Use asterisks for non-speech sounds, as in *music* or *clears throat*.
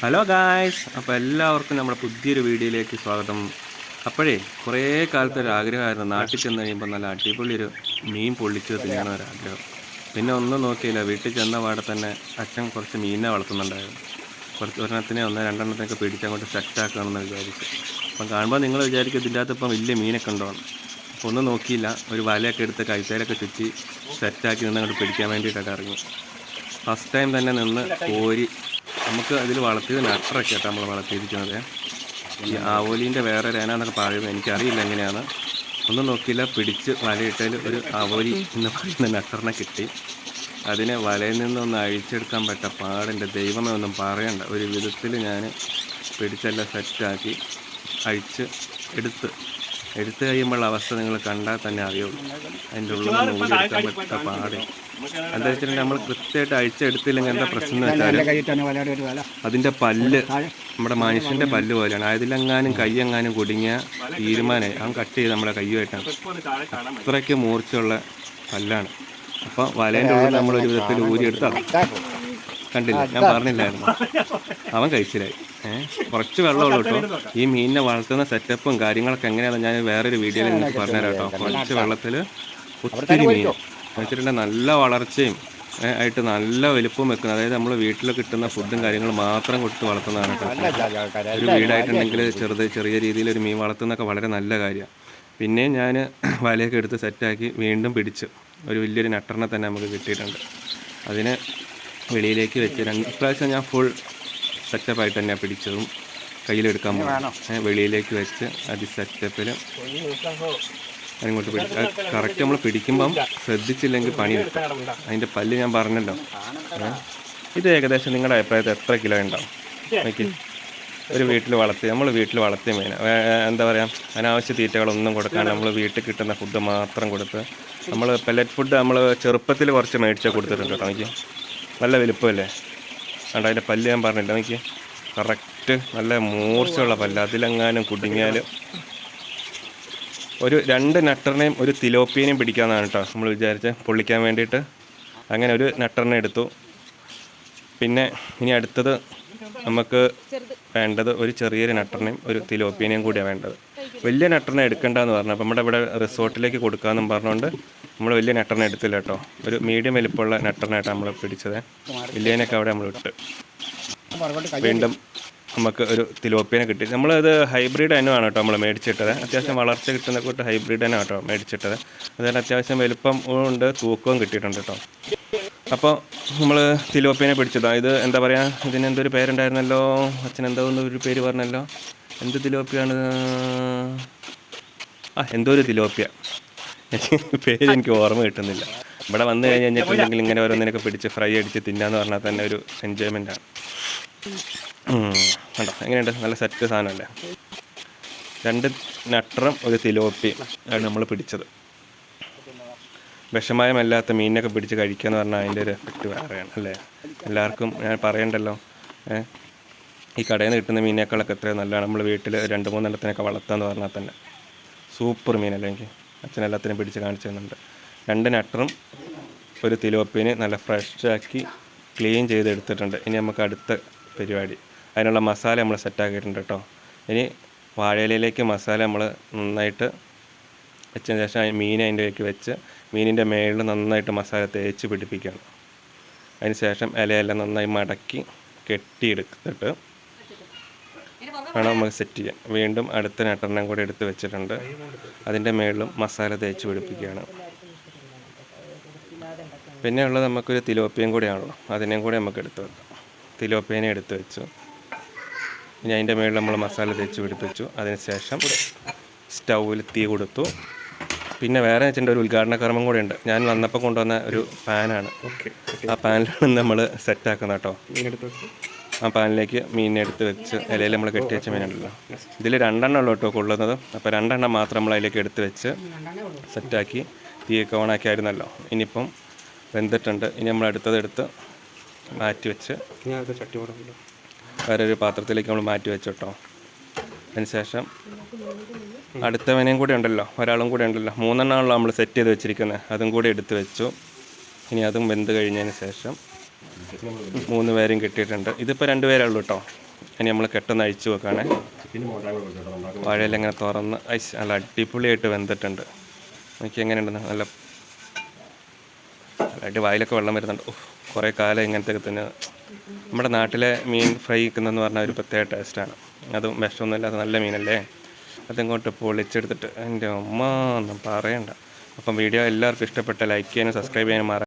Hello guys അപ്പോൾ എല്ലാവർക്കും നമ്മുടെ പുതിയൊരു വീഡിയോയിലേക്ക് സ്വാഗതം. അപ്പോഴേ കുറേ കാലത്തെ ഒരു ആഗ്രഹമായിരുന്നു. നാട്ടിൽ ചെന്ന് കഴിയുമ്പോൾ നല്ല അടിപൊളി ഒരു മീൻ പൊള്ളിച്ചത് തന്നെയാണ് ഒരു ആഗ്രഹം പിന്നെ ഒന്നും നോക്കിയില്ല. വീട്ടിൽ ചെന്ന പാടെ തന്നെ അച്ഛൻ കുറച്ച് മീനിനെ വളർത്തുന്നുണ്ടായിരുന്നു. കുറച്ച് ഒരെണ്ണത്തിനെ ഒന്ന് രണ്ടെണ്ണത്തിനൊക്കെ പിടിച്ച് അങ്ങോട്ട് സെറ്റാക്കണമെന്ന് വിചാരിച്ചു. അപ്പം കാണുമ്പോൾ നിങ്ങൾ വിചാരിക്കും ഇതിന്റെ അകത്ത് ഇപ്പം വലിയ മീനൊക്കെ ഉണ്ടാവണം അപ്പോൾ ഒന്നും നോക്കിയില്ല. ഒരു വലയൊക്കെ എടുത്ത് കൈത്തേലൊക്കെ ചുറ്റി സെറ്റാക്കി നിന്ന് അങ്ങോട്ട് പിടിക്കാൻ വേണ്ടിയിട്ടൊക്കെ ഇറങ്ങി. ഫസ്റ്റ് ടൈം തന്നെ നിന്ന് കോരി നമുക്ക് അതിൽ വളർത്തിയത് നട്ടറൊക്കെ ആയിട്ട് നമ്മൾ വളർത്തിയിരിക്കുന്നത്. ഈ ആവോലീന്റെ വേറെ രേനാന്നൊക്കെ പറയുന്നത് എനിക്കറിയില്ല എങ്ങനെയാണ്. ഒന്നും നോക്കിയില്ല പിടിച്ച് വലയിട്ടതിൽ ഒരു ആവോലി എന്ന് പറയുന്ന നട്ടറിനെ കിട്ടി. അതിനെ വലയിൽ നിന്നൊന്ന് അഴിച്ചെടുക്കാൻ പറ്റ പാടിന്റെ ദൈവമേ ഒന്നും പറയണ്ട. ഒരു വിധത്തിൽ ഞാൻ പിടിച്ചെല്ലാം സെറ്റാക്കി അഴിച്ച് എടുത്ത്. എടുത്തു കഴിയുമ്പോൾ അവസ്ഥ നിങ്ങൾ കണ്ടാൽ തന്നെ അറിയുള്ളൂ. അതിന്റെ ഉള്ളിൽ നിന്ന് പറ്റ പാടെ. എന്താ നമ്മൾ കൃത്യമായിട്ട് അഴിച്ചെടുത്തില്ലെങ്കിൽ എന്താ പ്രശ്നം എന്ന് വെച്ചാൽ അതിന്റെ പല്ല് നമ്മുടെ മനുഷ്യന്റെ പല്ല് പോലെയാണ്. അതിലെങ്ങാനും കൈയെങ്ങാനും കുടുങ്ങിയ തീരുമാനമായി അവൻ കട്ട് ചെയ്ത് നമ്മുടെ കയ്യുമായിട്ടാണ് അത്രയ്ക്ക് മൂർച്ചയുള്ള പല്ലാണ്. അപ്പോൾ വലേന്റെ ഉള്ളിൽ നമ്മൾ ഒരു വിധത്തിൽ ഊരി അത് കണ്ടില്ല? ഞാൻ പറഞ്ഞില്ലായിരുന്നു. അവൻ കഴിച്ചില്ലായി ഏഹ് കുറച്ച് വെള്ളമുള്ളൂ കേട്ടോ. ഈ മീനിനെ വളർത്തുന്ന സെറ്റപ്പും കാര്യങ്ങളൊക്കെ എങ്ങനെയാണെന്ന് ഞാൻ വേറൊരു വീഡിയോയിൽ നിങ്ങൾക്ക് പറഞ്ഞുതരാം കേട്ടോ. കുറച്ച് വെള്ളത്തിൽ ഒത്തിരി മീൻ. വെച്ചിട്ടുണ്ടെങ്കിൽ നല്ല വളർച്ചയും ആയിട്ട് നല്ല വലുപ്പം വെക്കുന്നത് അതായത് നമ്മൾ വീട്ടിൽ കിട്ടുന്ന ഫുഡും കാര്യങ്ങളും മാത്രം കൊടുത്ത് വളർത്തുന്നതാണ് കേട്ടോ. ഒരു വീടായിട്ടുണ്ടെങ്കിൽ ചെറുത് ചെറിയ രീതിയിൽ ഒരു മീൻ വളർത്തുന്നതൊക്കെ വളരെ നല്ല കാര്യമാണ്. പിന്നെ ഞാൻ *clears throat* വലയൊക്കെ എടുത്ത് സെറ്റാക്കി വീണ്ടും പിടിച്ച്. ഒരു വലിയൊരു നട്ടറിനെ തന്നെ നമുക്ക് കിട്ടിയിട്ടുണ്ട്. അതിനെ വെളിയിലേക്ക് വെച്ച് രണ്ട് പ്രാവശ്യം ഞാൻ ഫുൾ സെറ്റപ്പായിട്ട് തന്നെയാണ് പിടിച്ചതും. കയ്യിലെടുക്കാൻ പോകും വെളിയിലേക്ക് വെച്ച് അതി സെറ്റപ്പിൽ അതിങ്ങോട്ട് പിടിക്കും കറക്റ്റ് നമ്മൾ പിടിക്കുമ്പം ശ്രദ്ധിച്ചില്ലെങ്കിൽ പണി കിട്ടും അതിന്റെ പല്ല് ഞാൻ പറഞ്ഞല്ലോ? ഇത് ഏകദേശം നിങ്ങളുടെ അഭിപ്രായത്തിൽ എത്ര കിലോ ഉണ്ടാവും? നോക്കി. ഒരു വീട്ടിൽ വളർത്തി നമ്മൾ വീട്ടിൽ വളർത്തിയ മീന. എന്താ പറയുക അനാവശ്യ തീറ്റകളൊന്നും കൊടുക്കാണ്ട് നമ്മൾ വീട്ടിൽ കിട്ടുന്ന ഫുഡ് മാത്രം കൊടുത്ത് നമ്മൾ പെല്ലറ്റ് ഫുഡ് നമ്മൾ ചെറുപ്പത്തിൽ കുറച്ച് മേടിച്ചാൽ കൊടുത്തിട്ടുണ്ട് കേട്ടോ എനിക്ക് നല്ല വലുപ്പമല്ലേ? കണ്ടോ അതിന്റെ പല്ല് ഞാൻ പറഞ്ഞില്ല എനിക്ക് കറക്റ്റ് നല്ല മൂർച്ചയുള്ള പല്ല്. അതിലെങ്ങാനും കുടുങ്ങിയാൽ ഒരു രണ്ട് നട്ടറിനെയും ഒരു തിലോപ്പിയനെയും പിടിക്കാമെന്നാണ് കേട്ടോ നമ്മൾ വിചാരിച്ചത് പൊള്ളിക്കാൻ വേണ്ടിയിട്ട്. അങ്ങനെ ഒരു നട്ടറിനെ എടുത്തു. പിന്നെ ഇനി അടുത്തത് നമുക്ക് വേണ്ടത് ഒരു ചെറിയൊരു നട്ടറിനെയും ഒരു തിലോപ്പിയനെയും കൂടിയാണ് വേണ്ടത്. വലിയ നട്ടറിനെ എടുക്കണ്ടെന്ന് പറഞ്ഞു. അപ്പോൾ നമ്മുടെ ഇവിടെ റിസോർട്ടിലേക്ക് കൊടുക്കാമെന്നും പറഞ്ഞുകൊണ്ട് നമ്മൾ വലിയ നട്ടറിനെ എടുത്തില്ല കേട്ടോ ഒരു മീഡിയം വലിപ്പമുള്ള നട്ടറിനായിട്ടാണ് നമ്മൾ പിടിച്ചത്. വലിയതിനൊക്കെ അവിടെ നമ്മൾ ഇട്ട്. വീണ്ടും നമുക്ക് ഒരു തിലോപ്പിയനെ കിട്ടി. നമ്മളത് ഹൈബ്രിഡ് അനുവാണ് കേട്ടോ നമ്മൾ മേടിച്ചിട്ടത്. അത്യാവശ്യം വളർച്ച കിട്ടുന്ന കൂട്ട് ഹൈബ്രിഡ് അനാണ് കേട്ടോ മേടിച്ചിട്ടത്. അതുപോലെ അത്യാവശ്യം വലുപ്പം ഉണ്ട് തൂക്കവും കിട്ടിയിട്ടുണ്ട് കേട്ടോ. അപ്പോൾ നമ്മൾ തിലോപ്പിയനെ പിടിച്ചതാണ് ഇത് എന്താ പറയുക ഇതിന് എന്തൊരു പേരുണ്ടായിരുന്നല്ലോ? അച്ഛൻ എന്തോ ഒരു പേര് പറഞ്ഞല്ലോ. എന്ത് തിലോപ്പിയാണ്? ആ എന്തോ ഒരു തിലോപ്പിയ. പേര് എനിക്ക് ഓർമ്മ കിട്ടുന്നില്ല. ഇവിടെ വന്നു കഴിഞ്ഞ് കഴിഞ്ഞിട്ടുണ്ടെങ്കിൽ ഇങ്ങനെ ഓരോന്നിനൊക്കെ പിടിച്ച് ഫ്രൈ അടിച്ച് തിന്നാന്ന് പറഞ്ഞാൽ തന്നെ ഒരു എൻജോയ്മെന്റ് ആണ്. കണ്ടോ? എങ്ങനെയുണ്ട്? നല്ല സെറ്റ് സാധനമല്ലേ? രണ്ട് നട്ടറും ഒരു തിലോപ്പിയും ആണ് നമ്മൾ പിടിച്ചത്. വിഷമയമല്ലാത്ത മീനിനൊക്കെ പിടിച്ച് കഴിക്കുക എന്ന് പറഞ്ഞാൽ അതിന്റെ ഒരു എഫക്റ്റ് വേറെയാണ് അല്ലേ? എല്ലാവർക്കും ഞാൻ പറയണ്ടല്ലോ ഈ കടയിൽ നിന്ന് കിട്ടുന്ന മീനേക്കാളൊക്കെ എത്രയോ നല്ലതാണ്. നമ്മൾ വീട്ടിൽ രണ്ട് മൂന്നെണ്ണത്തിനൊക്കെ വളർത്താന്ന് പറഞ്ഞാൽ തന്നെ. സൂപ്പർ മീനല്ലേ എനിക്ക്. അച്ഛൻ എല്ലാത്തിനും പിടിച്ച് കാണിച്ചു തന്നുണ്ട് രണ്ട് നട്ടറും ഒരു തിലോപ്പിനെ നല്ല ഫ്രഷാക്കി ക്ലീൻ ചെയ്തെടുത്തിട്ടുണ്ട്. ഇനി നമുക്ക് അടുത്ത പരിപാടി. അതിനുള്ള മസാല നമ്മൾ സെറ്റാക്കിയിട്ടുണ്ട് കേട്ടോ ഇനി വാഴയിലയിലേക്ക് മസാല നമ്മൾ നന്നായിട്ട് വെച്ചതിന് ശേഷം മീൻ അതിന്റെ ഇടയ്ക്ക് വെച്ച് മീനിന്റെ മേളിൽ നന്നായിട്ട് മസാല തേച്ച് പിടിപ്പിക്കണം. അതിന് ശേഷം ഇലയെല്ലാം നന്നായി മടക്കി കെട്ടിയെടുത്തിട്ട് വേണം നമുക്ക് സെറ്റ് ചെയ്യാൻ. വീണ്ടും അടുത്ത നട്ടെണ്ണം കൂടി എടുത്ത് വെച്ചിട്ടുണ്ട്. അതിന്റെ മേളിലും മസാല തേച്ച് പിടിപ്പിക്കുകയാണ്. പിന്നെ ഉള്ളത് നമുക്കൊരു തിലോപ്പിയും കൂടിയാണല്ലോ. അതിനെയും കൂടി നമുക്ക് എടുത്ത് വെക്കാം. തിലോപ്പിയനെ എടുത്ത് വെച്ചു. ഇനി അതിന്റെ മേളിൽ നമ്മൾ മസാല തേച്ച് പിടിപ്പിച്ചു. അതിനുശേഷം സ്റ്റൗവിൽ തീ കൊടുത്തു. പിന്നെ വേറെ വെച്ചിട്ട് ഒരു ഉദ്ഘാടന കർമ്മം കൂടെ ഉണ്ട്. ഞാൻ വന്നപ്പോൾ കൊണ്ടുവന്ന ഒരു പാനാണ്. ആ പാനിലാണ് നമ്മൾ സെറ്റ് സെറ്റാക്കുന്നത് കേട്ടോ. ആ പാനിലേക്ക് മീനിനെ എടുത്ത് വെച്ച് ഇലയിൽ നമ്മൾ കെട്ടി വെച്ച മീനുണ്ടല്ലോ. ഇതിൽ രണ്ടെണ്ണം ഉള്ളൂ കേട്ടോ കൊള്ളുന്നത്. അപ്പോൾ രണ്ടെണ്ണം മാത്രം നമ്മൾ അതിലേക്ക് എടുത്ത് വെച്ച് സെറ്റാക്കി തീയൊക്കെ ഓണാക്കിയായിരുന്നല്ലോ ഇനിയിപ്പം വെന്തിട്ടുണ്ട്. ഇനി നമ്മൾ അടുത്തത് എടുത്ത് മാറ്റി വെച്ച് വേറൊരു പാത്രത്തിലേക്ക് നമ്മൾ മാറ്റി വെച്ചോട്ടോ. അതിനുശേഷം അടുത്തവനെയും കൂടെ ഉണ്ടല്ലോ ഒരാളും കൂടെ ഉണ്ടല്ലോ. മൂന്നെണ്ണമാണല്ലോ നമ്മൾ സെറ്റ് ചെയ്ത് വെച്ചിരിക്കുന്നത്. അതും കൂടി എടുത്ത് വെച്ചു. ഇനി അതും വെന്ത് കഴിഞ്ഞതിന് ശേഷം മൂന്ന് പേരും കിട്ടിയിട്ടുണ്ട്. ഇതിപ്പോൾ രണ്ട് പേരേ ഉള്ളൂ കേട്ടോ ഇനി നമ്മൾ കെട്ടൊന്ന് അഴിച്ചു വെക്കുകയാണേ വാഴയെല്ലാം ഇങ്ങനെ തുറന്ന് ഐസ് നല്ല അടിപൊളിയായിട്ട് വെന്തിട്ടുണ്ട്. എനിക്ക് എങ്ങനെയുണ്ടെന്ന്. നല്ല നല്ലതായിട്ട് വായിലൊക്കെ വെള്ളം വരുന്നുണ്ട്. കുറേ കാലം ഇങ്ങനത്തെ തന്നെ. നമ്മുടെ നാട്ടിലെ മീൻ ഫ്രൈ വെക്കുന്നതെന്ന് പറഞ്ഞാൽ ഒരു പ്രത്യേക ടേസ്റ്റാണ് അതും വിഷമൊന്നുമില്ലാത്ത നല്ല മീനല്ലേ? അതിങ്ങോട്ട് പൊളിച്ചെടുത്തിട്ട് എന്റെ അമ്മ ഒന്നും പറയണ്ട. അപ്പം വീഡിയോ എല്ലാവർക്കും ഇഷ്ടപ്പെട്ട ലൈക്ക് ചെയ്യാനും സബ്സ്ക്രൈബ് ചെയ്യാനും മറ